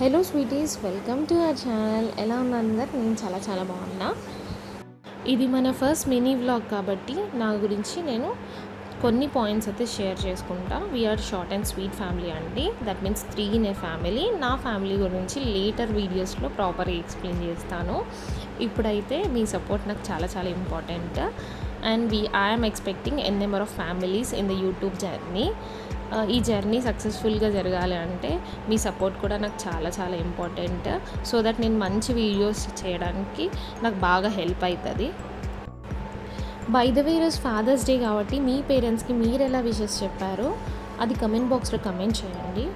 Hello sweeties welcome to our channel. ఎలా ఉన్నందరు నేను చాలా చాలా బాగున్నా. ఇది మన ఫస్ట్ మినీ వ్లాగ్ కాబట్టి నా గురించి నేను కొన్ని పాయింట్స్ అయితే షేర్ చేసుకుంటా. We are short and sweet family అండి. That means three in a family నా ఫ్యామిలీ గురించి లేటర్ వీడియోస్లో ప్రాపర్గా ఎక్స్ప్లెయిన్ చేస్తాను. ఇప్పుడైతే మీ సపోర్ట్ నాకు చాలా చాలా important and we I'm expecting n number of families in the YouTube journey ఈ జర్నీ సక్సెస్ఫుల్గా జరగాలి అంటే మీ సపోర్ట్ కూడా నాకు చాలా చాలా ఇంపార్టెంట్. సో దట్ నేను మంచి వీడియోస్ చేయడానికి నాకు బాగా హెల్ప్ అవుతుంది బై ద వే ఈరోజు ఫాదర్స్ డే కాబట్టి మీ పేరెంట్స్కి మీరు ఎలా విషెస్ చెప్పారో అది కమెంట్ బాక్స్లో కమెంట్ చేయండి.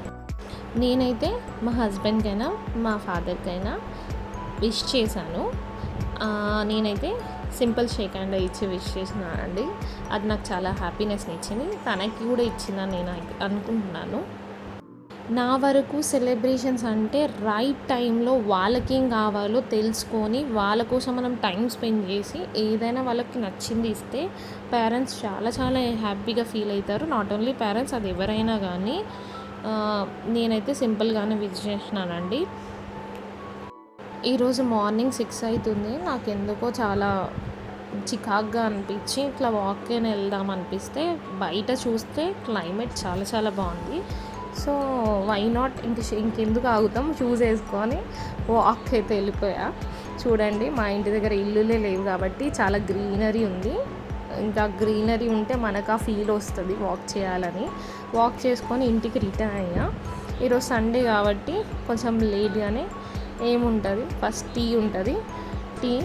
నేనైతే మా హస్బెండ్కైనా మా ఫాదర్కైనా విష్ చేశాను. నేనైతే సింపుల్ షేక్ హ్యాండ్ ఇచ్చి విష్ చేసినానండి అది నాకు చాలా హ్యాపీనెస్ని ఇచ్చింది. తనకి కూడా ఇచ్చిందని నేను అనుకుంటున్నాను. నా వరకు సెలబ్రేషన్స్ అంటే రైట్ టైంలో వాళ్ళకేం కావాలో తెలుసుకొని వాళ్ళ కోసం మనం టైం స్పెండ్ చేసి ఏదైనా వాళ్ళకి నచ్చింది ఇస్తే పేరెంట్స్ చాలా చాలా హ్యాపీగా ఫీల్ అవుతారు. నాట్ ఓన్లీ పేరెంట్స్ అది ఎవరైనా కానీ నేనైతే సింపుల్గానే విజ్ చేసినానండి. ఈరోజు మార్నింగ్ సిక్స్ అవుతుంది. నాకు ఎందుకో చాలా చికాగ్గా అనిపించి ఇట్లా వాక్ని వెళ్దాం అనిపిస్తే బయట చూస్తే క్లైమేట్ చాలా చాలా బాగుంది. సో వై నాట్ ఇంక ఇంకెందుకు ఆగుతాం? షూస్ వేసుకొని వాక్ అయితే వెళ్ళిపోయా. చూడండి మా ఇంటి దగ్గర ఇల్లులే లేవు కాబట్టి చాలా గ్రీనరీ ఉంది. ఇంకా గ్రీనరీ ఉంటే మనకు ఆ ఫీల్ వస్తుంది వాక్ చేయాలని. వాక్ చేసుకొని ఇంటికి రిటర్న్ అయ్యా. ఈరోజు సండే కాబట్టి కొంచెం లేట్గానే ఏముంటుంది? ఫస్ట్ టీ ఉంటుంది. టీ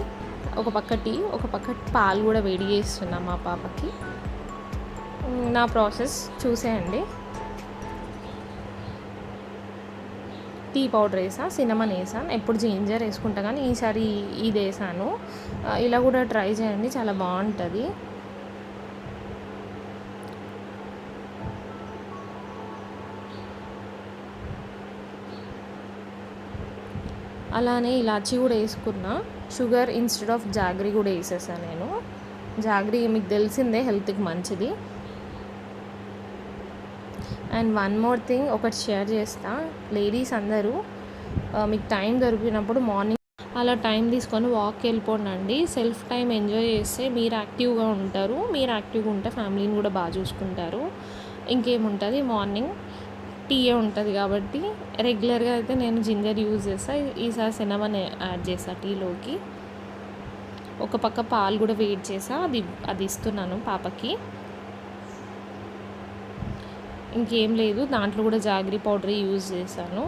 ఒక పక్క టీ ఒక పక్క పాలు కూడా వేడి చేస్తున్నా మా పాపకి. నా ప్రాసెస్ చూసేయండి. టీ పౌడర్ వేసా సినమన్ వేసాను ఎప్పుడు జింజర్ వేసుకుంటా కానీ ఈసారి ఇది వేసాను. ఇలా కూడా ట్రై చేయండి చాలా బాగుంటుంది. అలానే ఇలాచీ కూడా వేసుకున్నా. షుగర్ ఇన్స్టెడ్ ఆఫ్ జాగ్రీ కూడా వేసేసాను నేను. జాగ్రీ మీకు తెలిసిందే హెల్త్కి మంచిది. అండ్ వన్ మోర్ థింగ్ ఒకటి షేర్ చేస్తా. లేడీస్ అందరూ మీకు టైం దొరికినప్పుడు మార్నింగ్ అలా టైం తీసుకొని వాక్కి వెళ్ళిపోండి సెల్ఫ్ టైం ఎంజాయ్ చేస్తే మీరు యాక్టివ్గా ఉంటారు. మీరు యాక్టివ్గా ఉంటే ఫ్యామిలీని కూడా బాగా చూసుకుంటారు. ఇంకేముంటుంది? మార్నింగ్ టీయే ఉంటుంది కాబట్టి రెగ్యులర్గా అయితే నేను జింజర్ యూజ్ చేస్తా. ఈసారి సినమన్ యాడ్ చేసా టీలోకి ఒక పక్క పాలు కూడా వేడి చేసా అది అది ఇస్తున్నాను పాపకి. ఇంకేం లేదు. దాంట్లో కూడా జాగ్రీ పౌడర్ యూజ్ చేశాను.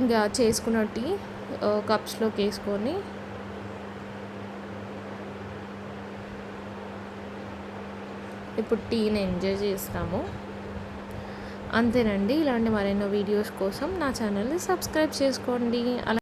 ఇంకా చేసుకున్న టీ కప్స్లోకి వేసుకొని. ఇప్పుడు టీని ఎంజాయ్ చేస్తాము. అంతేనండి. ఇలాంటి మరెన్నో వీడియోస్ కోసం నా ఛానల్ని సబ్స్క్రైబ్ చేసుకోండి. అలా